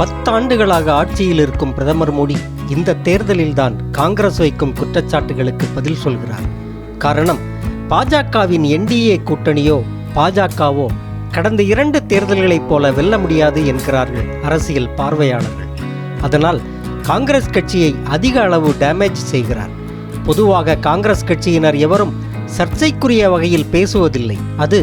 பத்தாண்டுகளாக ஆட்சியில் இருக்கும் பிரதமர் மோடி இந்த தேர்தலில்தான் காங்கிரஸ் வைக்கும் குற்றச்சாட்டுகளுக்கு பதில் சொல்கிறார். காரணம் பாஜகவின் என்டிஏ கூட்டணியோ பாஜகவோ கடந்த இரண்டு தேர்தல்களைப் போல வெல்ல முடியாது என்கிறார்கள் அரசியல் பார்வையாளர்கள். அதனால் காங்கிரஸ் கட்சியை அதிக அளவு டேமேஜ் செய்கிறார். பொதுவாக காங்கிரஸ் கட்சியினர் எவரும் சர்ச்சைக்குரிய வகையில் பேசுவதில்லை. அது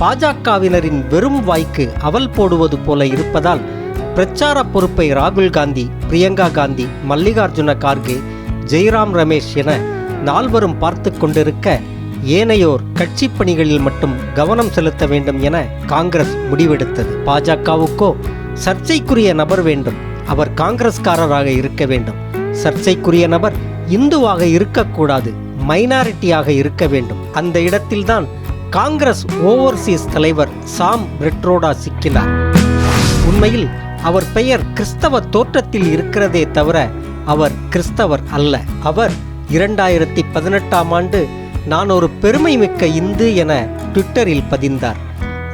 பாஜகவினரின் வெறும் வாய்க்கு அவல் போடுவது போல இருப்பதால் பிரச்சார பொறுப்பை ராகுல் காந்தி பிரியங்கா காந்தி மல்லிகார்ஜுன கார்கே ஜெய்ராம் ரமேஷ் என நால்வரும் பார்த்து கொண்டிருக்க ஏனையோர் கட்சி பணிகளில் மட்டும் கவனம் செலுத்த வேண்டும் என காங்கிரஸ் முடிவெடுத்தது. பாஜகவுக்கோ சர்ச்சைக்குரிய நபர் வேண்டும். அவர் காங்கிரஸ்காரராக இருக்க வேண்டும். சர்ச்சைக்குரிய நபர் இந்துவாக இருக்கக்கூடாது. மைனாரிட்டியாக இருக்க வேண்டும். அந்த இடத்தில்தான் காங்கிரஸ் ஓவர்சீஸ் தலைவர் சாம் ரெட்ரோடா சிக்கினார். உண்மையில் அவர் பெயர் கிறிஸ்தவ தோற்றத்தில் இருக்கிறதே தவிர அவர் கிறிஸ்தவர் அல்ல. அவர் இரண்டாயிரத்தி பதினெட்டாம் ஆண்டு நான் ஒரு பெருமை மிக்க இந்து என ட்விட்டரில் பதிந்தார்.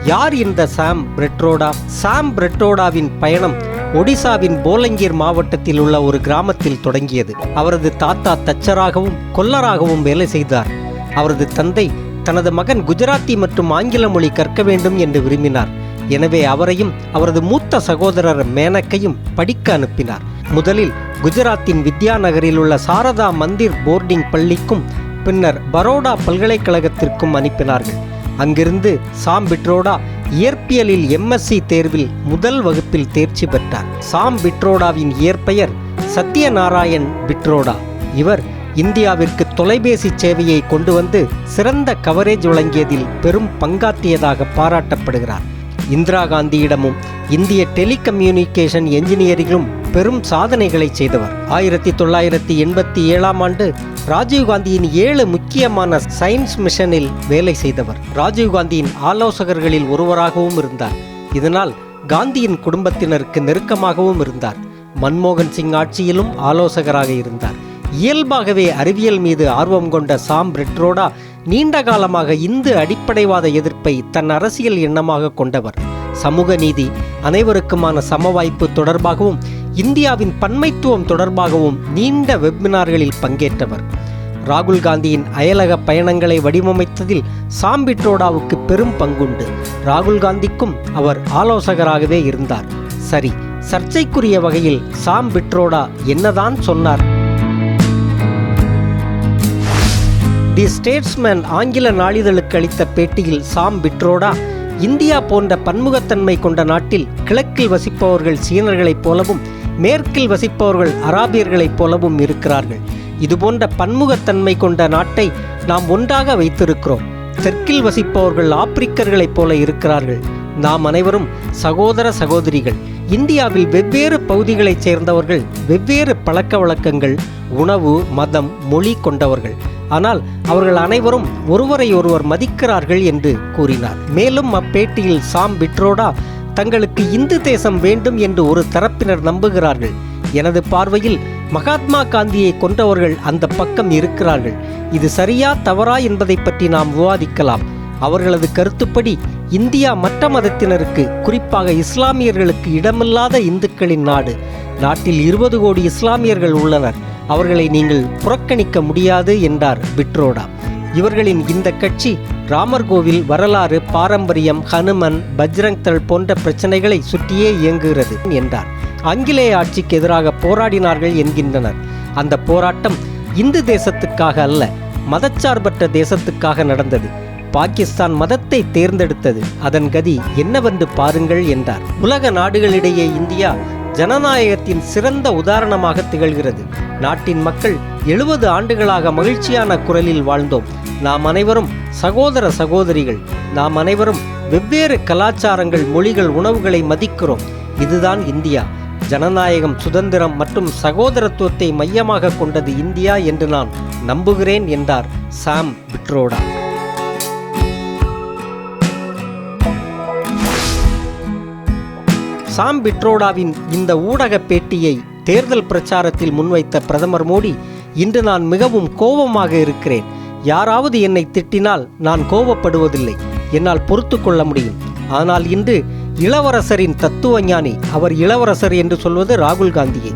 யார் இந்த சாம் பிரெட்ரோடா சாம் பிரெட்ரோடாவின் பயணம் ஒடிசாவின் போலங்கீர் மாவட்டத்தில் உள்ள ஒரு கிராமத்தில் தொடங்கியது. அவரது தாத்தா தச்சராகவும் கொல்லராகவும் வேலை செய்தார். அவரது தந்தை தனது மகன் குஜராத்தி மற்றும் ஆங்கில மொழி கற்க வேண்டும் என்று விரும்பினார். எனவே அவரையும் அவரது மூத்த சகோதரர் மேனக்கையும் படிக்க அனுப்பினார். முதலில் குஜராத்தின் வித்யாநகரில் உள்ள சாரதா மந்திர் போர்டிங் பள்ளிக்கும் பின்னர் பரோடா பல்கலைக்கழகத்திற்கும் அனுப்பினார்கள். அங்கிருந்து சாம் பிட்ரோடா இயற்பியலில் எம்எஸ்சி தேர்வில் முதல் வகுப்பில் தேர்ச்சி பெற்றார். சாம் பிட்ரோடாவின் இயற்பெயர் சத்யநாராயண் பிட்ரோடா. இவர் இந்தியாவிற்கு தொலைபேசி சேவையை கொண்டு வந்து சிறந்த கவரேஜ் வழங்கியதில் பெரும் பங்காற்றியதாக பாராட்டப்படுகிறார். இந்திரா காந்தியிடமும் இந்திய டெலிகம்யூனிகேஷன் என்ஜினியரிலும் பெரும் சாதனைகளை செய்தவர். ஆயிரத்தி தொள்ளாயிரத்தி எண்பத்தி ஏழாம் ஆண்டு ராஜீவ்காந்தியின் ஏழு முக்கியமான சயின்ஸ் மிஷனில் வேலை செய்தவர். ராஜீவ்காந்தியின் ஆலோசகர்களில் ஒருவராகவும் இருந்தார். இதனால் காந்தியின் குடும்பத்தினருக்கு நெருக்கமாகவும் இருந்தார். மன்மோகன் சிங் ஆட்சியிலும் ஆலோசகராக இருந்தார். இயல்பாகவே அறிவியல் மீது ஆர்வம் கொண்ட சாம் பிரிட்ரோடா நீண்ட காலமாக இந்து அடிப்படைவாத எதிர்ப்பை தன் அரசியல் எண்ணமாக கொண்டவர். சமூக நீதி அனைவருக்குமான சமவாய்ப்பு தொடர்பாகவும் இந்தியாவின் பன்மைத்துவம் தொடர்பாகவும் நீண்ட வெபினார்களில் பங்கேற்றவர். ராகுல் காந்தியின் அயலக பயணங்களை வடிவமைத்ததில் சாம் பிட்ரோடாவுக்கு பெரும் பங்குண்டு. ராகுல் காந்திக்கும் அவர் ஆலோசகராகவே இருந்தார். சரி சர்ச்சைக்குரிய வகையில் சாம் பிட்ரோடா என்னதான் சொன்னார்? தி ஸ்டேட்ஸ்மேன் ஆங்கில நாளிதழுக்கு அளித்த பேட்டியில் சாம் பிட்ரோடா இந்தியா போன்ற பன்முகத்தன்மை கொண்ட நாட்டில் கிழக்கில் வசிப்பவர்கள் சீனர்களைப் போலவும் மேற்கில் வசிப்பவர்கள் அராபியர்களைப் போலவும் இருக்கிறார்கள். இதுபோன்ற பன்முகத்தன்மை கொண்ட நாட்டை நாம் ஒன்றாக வைத்திருக்கிறோம். தெற்கில் வசிப்பவர்கள் ஆப்பிரிக்கர்களைப் போல இருக்கிறார்கள். நாம் அனைவரும் சகோதர சகோதரிகள். இந்தியாவில் வெவ்வேறு பகுதிகளைச் சேர்ந்தவர்கள் வெவ்வேறு பழக்க வழக்கங்கள் உணவு மதம் மொழி கொண்டவர்கள். ஆனால் அவர்கள் அனைவரும் ஒருவரை ஒருவர் மதிக்கிறார்கள் என்று கூறினார். மேலும் அப்பேட்டியில் சாம் பிட்ரோடா தங்களுக்கு இந்து தேசம் வேண்டும் என்று ஒரு தரப்பினர் நம்புகிறார்கள். எனது பார்வையில் மகாத்மா காந்தியை கொண்டவர்கள் அந்த பக்கம் இருக்கிறார்கள். இது சரியா தவறா என்பதை பற்றி நாம் விவாதிக்கலாம். அவர்களது கருத்துப்படி இந்தியா மற்ற மதத்தினருக்கு குறிப்பாக இஸ்லாமியர்களுக்கு இடமில்லாத இந்துக்களின் நாடு. நாட்டில் இருபது கோடி இஸ்லாமியர்கள் உள்ளனர். அவர்களை நீங்கள் புறக்கணிக்க முடியாது என்றார் பிட்ரோடா இவர்களின் இந்த கட்சி ராமர் கோவில் வரலாறு பாரம்பரியம் ஹனுமன் பஜ்ரங் தள் போன்ற பிரச்சனைகளை சுற்றியே இயங்குகிறது என்றார். ஆங்கிலேய ஆட்சிக்கு எதிராக போராடினார்கள் என்கின்றனர். அந்த போராட்டம் இந்து தேசத்துக்காக அல்ல மதச்சார்பற்ற தேசத்துக்காக நடந்தது. பாகிஸ்தான் மதத்தை தேர்ந்தெடுத்தது. அதன் கதி என்னவென்று பாருங்கள் என்றார். உலக நாடுகளிடையே இந்தியா ஜனநாயகத்தின் சிறந்த உதாரணமாக திகழ்கிறது. நாட்டின் மக்கள் எழுபது ஆண்டுகளாக மகிழ்ச்சியான குரலில் வாழ்ந்தோம். நாம் அனைவரும் சகோதர சகோதரிகள். நாம் அனைவரும் வெவ்வேறு கலாச்சாரங்கள் மொழிகள் உணவுகளை மதிக்கிறோம். இதுதான் இந்தியா. ஜனநாயகம் சுதந்திரம் மற்றும் சகோதரத்துவத்தை மையமாக கொண்டது இந்தியா என்று நான் நம்புகிறேன் என்றார் சாம் பிட்ரோடா. சாம் பிட்ரோடாவின் இந்த ஊடக பேட்டியை தேர்தல் பிரச்சாரத்தில் முன்வைத்த பிரதமர் மோடி இன்று நான் மிகவும் கோபமாக இருக்கிறேன். யாராவது என்னை திட்டினால் நான் கோபப்படுவதில்லை. என்னால் பொறுத்து கொள்ள முடியும். ஆனால் இன்று இளவரசரின் தத்துவஞானி அவர் இளவரசர் என்று சொல்வது ராகுல் காந்தியை.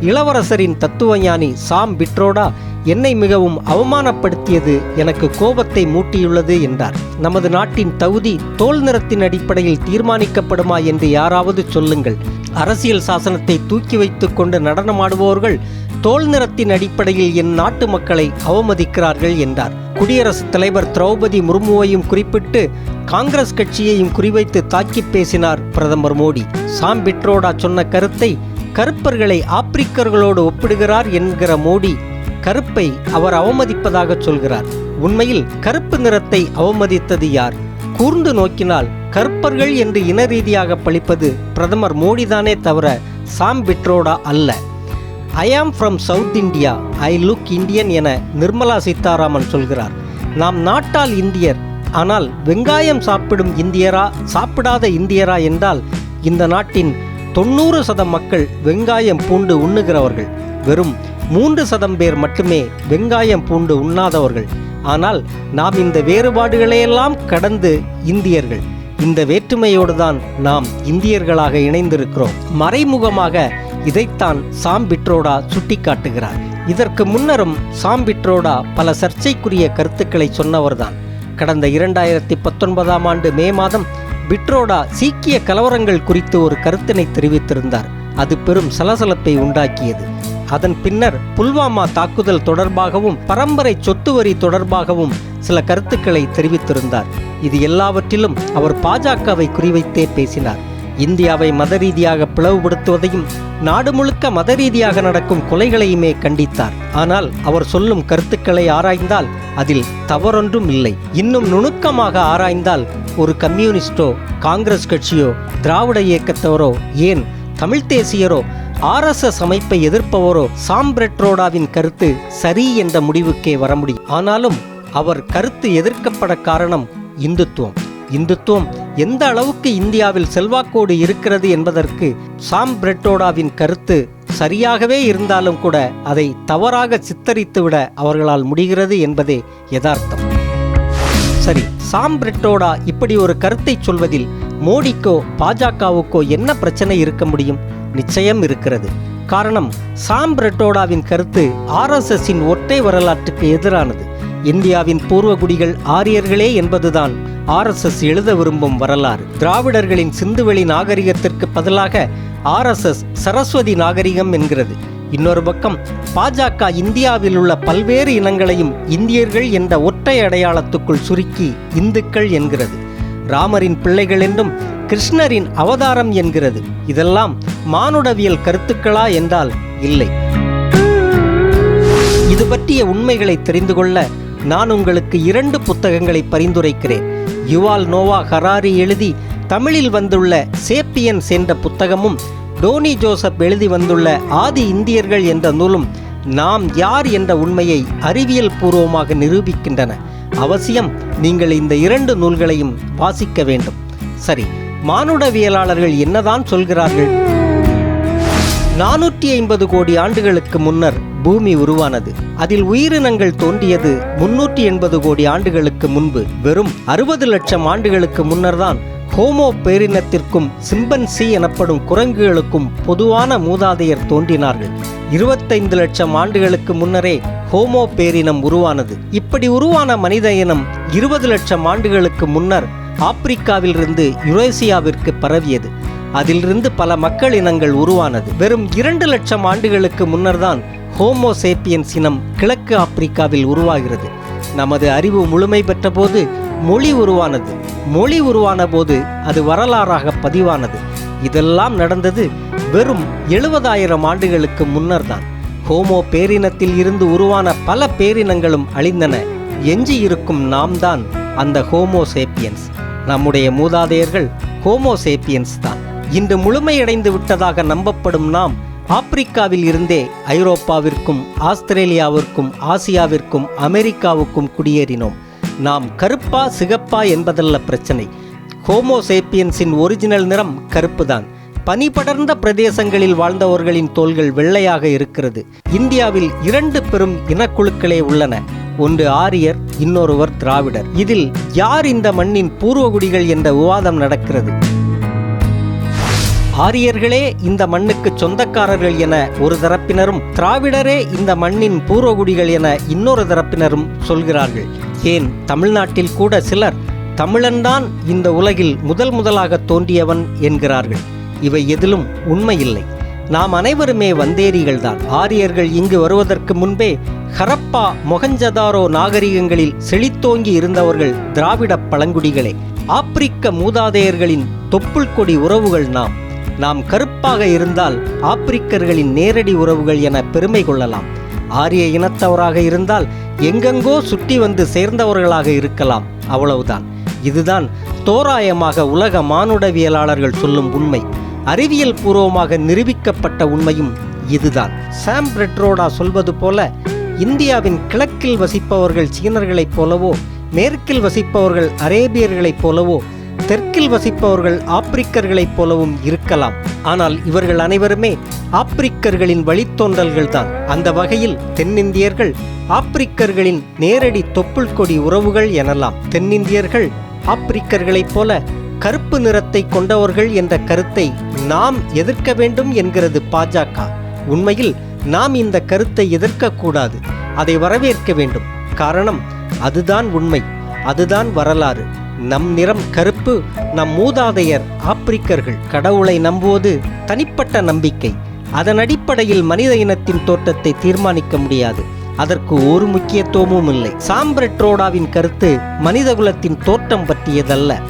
இளவரசரின் தத்துவஞானி சாம் பிட்ரோடா என்னை மிகவும் அவமானப்படுத்தியது எனக்கு கோபத்தை மூட்டியுள்ளது என்றார். நமது நாட்டின் தகுதி தோல் நிறத்தின் அடிப்படையில் தீர்மானிக்கப்படுமா என்று யாராவது சொல்லுங்கள். அரசியல் சாசனத்தை தூக்கி வைத்துக்கொண்டு நடனமாடுபவர்கள் தோல் நிறத்தின் அடிப்படையில் என் நாட்டு மக்களை அவமதிக்கிறார்கள் என்றார். குடியரசுத் தலைவர் திரௌபதி முர்முவையும் குறிப்பிட்டு காங்கிரஸ் கட்சியையும் குறிவைத்து தாக்கி பேசினார் பிரதமர் மோடி. சாம் பிட்ரோடா சொன்ன கருத்தை கருப்பர்களை ஆப்பிரிக்கர்களோடு ஒப்பிடுகிறார் என்கிற மோடி கருப்பை அவர் அவமதிப்பதாக சொல்கிறார். உண்மையில் கருப்பு நிறத்தை அவமதித்தது யார்? கூர்ந்து நோக்கினால் கருப்பர்கள் என்று இன ரீதியாக பழிப்பது பிரதமர் மோடிதானே தவிர சாம் பிட்ரோடா அல்ல. I am from South India I look Indian என நிர்மலா சீதாராமன் சொல்கிறார். நாம் நாட்டால் இந்தியர். ஆனால் வெங்காயம் சாப்பிடும் இந்தியரா? சாப்பிடாத இந்தியரா? என்றால் இந்த நாட்டின் தொண்ணூறு சதம் மக்கள் வெங்காயம் பூண்டு உண்ணுகிறவர்கள். வெறும் மூன்று சதம் பேர் மட்டுமே வெங்காயம் பூண்டு உண்ணாதவர்கள். ஆனால் நாம் இந்த வேறுபாடுகளையெல்லாம் கடந்து இந்தியர்கள். இந்த வேற்றுமையோடு தான் நாம் இந்தியர்களாக இணைந்திருக்கிறோம். மறைமுகமாக இதைத்தான் சாம் பிட்ரோடா சுட்டிக்காட்டுகிறார். இதற்கு முன்னரும் சாம் பிட்ரோடா பல சர்ச்சைக்குரிய கருத்துக்களை சொன்னவர்தான். கடந்த இரண்டாயிரத்தி பத்தொன்பதாம் ஆண்டு மே மாதம் பிட்ரோடா சீக்கிய கலவரங்கள் குறித்து ஒரு கருத்தினை தெரிவித்திருந்தார். அது பெரும் சலசலப்பை உண்டாக்கியது. அதன் பின்னர் புல்வாமா தாக்குதல் தொடர்பாகவும் பரம்பரை சொத்து வரி தொடர்பாகவும் சில கருத்துக்களை தெரிவித்திருந்தார். இது எல்லாவற்றிலும் அவர் பாஜகவை குறிவைத்தே பேசினார். இந்தியாவை மத ரீதியாக பிளவுபடுத்துவதையும் நாடு முழுக்க மத ரீதியாக நடக்கும் கொலைகளையுமே கண்டித்தார். ஆனால் அவர் சொல்லும் கருத்துக்களை ஆராய்ந்தால் அதில் தவறொன்றும் இல்லை. இன்னும் நுணுக்கமாக ஆராய்ந்தால் ஒரு கம்யூனிஸ்டோ காங்கிரஸ் கட்சியோ திராவிட இயக்கத்தவரோ ஏன் தமிழ் தேசியரோ ஆர்எஸ்எஸ் அமைப்பை எதிர்ப்பவரோ சாம்பிரெட்ரோடாவின் கருத்து சரி என்ற முடிவுக்கே வர முடியும். ஆனாலும் அவர் கருத்து எதிர்க்கப்பட காரணம் இந்துத்துவம். இந்துத்துவம் எந்த அளவுக்கு இந்தியாவில் செல்வாக்கோடு இருக்கிறது என்பதற்கு சாம் பிரெட்டோடாவின் கருத்து சரியாகவே இருந்தாலும் கூட அதை தவறாக சித்தரித்துவிட அவர்களால் முடிகிறது என்பதே யதார்த்தம். சரி சாம்பிரெட்டோடா இப்படி ஒரு கருத்தை சொல்வதில் மோடிக்கோ பாஜகவுக்கோ என்ன பிரச்சனை இருக்க முடியும்? நிச்சயம் இருக்கிறது. காரணம் சாம்பிரெட்டோடாவின் கருத்து ஆர்எஸ்எஸ்ஸின் ஒற்றை வரலாற்றுக்கு எதிரானது. இந்தியாவின் பூர்வகுடிகள் ஆரியர்களே என்பதுதான் ஆர்எஸ்எஸ் எழுத விரும்பும் வரலாறு. திராவிடர்களின் சிந்துவெளி நாகரிகத்திற்கு பதிலாக ஆர்எஸ்எஸ் சரஸ்வதி நாகரிகம் என்கிறது. இன்னொரு பக்கம் பாஜக இந்தியாவில் உள்ள பல்வேறு இனங்களையும் இந்தியர்கள் என்ற ஒற்றை அடையாளத்துக்குள் சுருக்கி இந்துக்கள் என்கிறது. ராமரின் பிள்ளைகள் என்றும் கிருஷ்ணரின் அவதாரம் என்கிறது. இதெல்லாம் மானுடவியல் கருத்துக்களா என்றால் இல்லை. இது பற்றிய உண்மைகளை தெரிந்து கொள்ள நான் உங்களுக்கு இரண்டு புத்தகங்களை பரிந்துரைக்கிறேன். யுவால் நோவா ஹராரி எழுதி தமிழில் வந்துள்ள சேப்பியன்ஸ் என்ற புத்தகமும் டோனி ஜோசப் எழுதி வந்துள்ள ஆதி இந்தியர்கள் என்ற நூலும் நாம் யார் என்ற உண்மையை அறிவியல் பூர்வமாக நிரூபிக்கின்றன. அவசியம் நீங்கள் இந்த இரண்டு நூல்களையும் வாசிக்க வேண்டும். சரி மானுடவியலாளர்கள் என்னதான் சொல்கிறார்கள்? நானூற்றி ஐம்பது கோடி ஆண்டுகளுக்கு முன்னர் பூமி உருவானது. அதில் உயிரினங்கள் தோன்றியது முன்னூற்றி எண்பது கோடி ஆண்டுகளுக்கு முன்பு. வெறும் அறுபது லட்சம் ஆண்டுகளுக்கு முன்னர்தான் ஹோமோ பேரினத்திற்கும் சிம்பன்சி எனப்படும் குரங்குகளுக்கும் பொதுவான மூதாதையர் தோன்றினார்கள். இருபத்தைந்து லட்சம் ஆண்டுகளுக்கு முன்னரே ஹோமோ பேரினம் உருவானது. இப்படி உருவான மனித இனம் இருபது லட்சம் ஆண்டுகளுக்கு முன்னர் ஆப்பிரிக்காவிலிருந்து யுரேசியாவிற்கு பரவியது. அதிலிருந்து பல மக்கள் இனங்கள் உருவானது. வெறும் இரண்டு லட்சம் ஆண்டுகளுக்கு முன்னர்தான் ஹோமோ சேப்பியன்ஸ் இனம் கிழக்கு ஆப்பிரிக்காவில் உருவாகிறது. நமது அறிவு முழுமை பெற்றபோது மொழி உருவானது. மொழி உருவான போது அது வரலாறாக பதிவானது. இதெல்லாம் நடந்தது வெறும் எழுபதாயிரம் ஆண்டுகளுக்கு முன்னர்தான். ஹோமோ பேரினத்தில் இருந்து உருவான பல பேரினங்களும் அழிந்தன. எஞ்சி இருக்கும் நாம் தான் அந்த ஹோமோ சேப்பியன்ஸ். நம்முடைய மூதாதையர்கள் ஹோமோ சேப்பியன்ஸ் தான். இன்று முழுமையடைந்து விட்டதாக நம்பப்படும் நாம் ஆப்பிரிக்காவில் இருந்தே ஐரோப்பாவிற்கும் ஆஸ்திரேலியாவிற்கும் ஆசியாவிற்கும் அமெரிக்காவுக்கும் குடியேறினோம். நாம் கருப்பா சிகப்பா என்பதல்ல பிரச்சனை. ஹோமோசேப்பியன்ஸின் ஒரிஜினல் நிறம் கருப்புதான். பனி படர்ந்த பிரதேசங்களில் வாழ்ந்தவர்களின் தோள்கள் வெள்ளையாக இருக்கிறது. இந்தியாவில் இரண்டு பெரும் இனக்குழுக்களே உள்ளன. ஒன்று ஆரியர் இன்னொருவர் திராவிடர். இதில் யார் இந்த மண்ணின் பூர்வகுடிகள் என்ற விவாதம் நடக்கிறது? ஆரியர்களே இந்த மண்ணுக்கு சொந்தக்காரர்கள் என ஒரு தரப்பினரும் திராவிடரே இந்த மண்ணின் பூர்வகுடிகள் என இன்னொரு தரப்பினரும் சொல்கிறார்கள். ஏன் தமிழ்நாட்டில் கூட சிலர் தமிழன்தான் இந்த உலகில் முதல் முதலாக தோன்றியவன் என்கிறார்கள். இவை எதிலும் உண்மையில்லை நாம் அனைவருமே வந்தேரிகள்தான். ஆரியர்கள் இங்கு வருவதற்கு முன்பே ஹரப்பா மொகஞ்சதாரோ நாகரிகங்களில் செழித்தோங்கி இருந்தவர்கள் திராவிட பழங்குடிகளே. ஆப்பிரிக்க மூதாதையர்களின் தொப்புள் கொடி உறவுகள் நாம். நாம் கருப்பாக இருந்தால் ஆப்பிரிக்கர்களின் நேரடி உறவுகள் என பெருமை கொள்ளலாம். ஆரிய இனத்தவராக இருந்தால் எங்கெங்கோ சுற்றி வந்து சேர்ந்தவர்களாக இருக்கலாம். அவ்வளவுதான். இதுதான் தோராயமாக உலக மானுடவியலாளர்கள் சொல்லும் உண்மை. அறிவியல் பூர்வமாக நிரூபிக்கப்பட்ட உண்மையும் இதுதான். சாம் பிரெட்ரோடா சொல்வது போல இந்தியாவின் கிழக்கில் வசிப்பவர்கள் சீனர்களைப் போலவோ மேற்கில் வசிப்பவர்கள் அரேபியர்களைப் போலவோ தெற்கில் வசிப்பவர்கள் ஆப்பிரிக்கர்களைப் போலவும் இருக்கலாம். ஆனால் இவர்கள் அனைவருமே ஆப்பிரிக்கர்களின் வழித்தோன்றல்கள்தான். அந்த வகையில் தென்னிந்தியர்கள் ஆப்பிரிக்கர்களின் நேரடி தொப்புள் கொடி உறவுகள் எனலாம். தென்னிந்தியர்கள் ஆப்பிரிக்கர்களைப் போல கருப்பு நிறத்தை கொண்டவர்கள் என்ற கருத்தை நாம் எதிர்க்க வேண்டும் என்கிறது பாஜக. உண்மையில் நாம் இந்த கருத்தை எதிர்க்கக்கூடாது. அதை வரவேற்க வேண்டும். காரணம் அதுதான் உண்மை. அதுதான் வரலாறு. நம் நிறம் கருப்பு நம் மூதாதையர் ஆப்பிரிக்கர்கள். கடவுளை நம்புவது தனிப்பட்ட நம்பிக்கை. அதன் அடிப்படையில் மனித இனத்தின் தோற்றத்தை தீர்மானிக்க முடியாது. அதற்கு ஒரு முக்கியத்துவமும் இல்லை. சாம்பிரட்ரோடாவின் கருத்து மனிதகுலத்தின் தோற்றம் பற்றியதல்ல.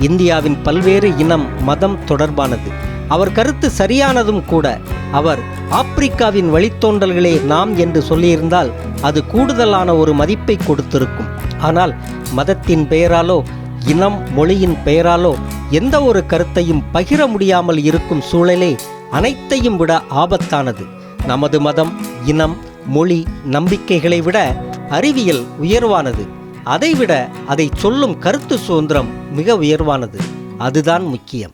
இந்தியாவின் பல்வேறு இனம் மதம் தொடர்பானது. அவர் கருத்து சரியானதும் கூட அவர் ஆப்பிரிக்காவின் வழித்தோன்றல்களே நாம் என்று சொல்லியிருந்தால் அது கூடுதலான ஒரு மதிப்பை கொடுத்திருக்கும். ஆனால் மதத்தின் பெயராலோ இனம் மொழியின் பெயராலோ எந்த ஒரு கருத்தையும் பகிர முடியாமல் இருக்கும் சூழலே அனைத்தையும் விட ஆபத்தானது. நமது மதம் இனம் மொழி நம்பிக்கைகளை விட அறிவியல் உயர்வானது. அதைவிட அதை சொல்லும் கருத்து சுதந்திரம் மிக உயர்வானது. அதுதான் முக்கியம்.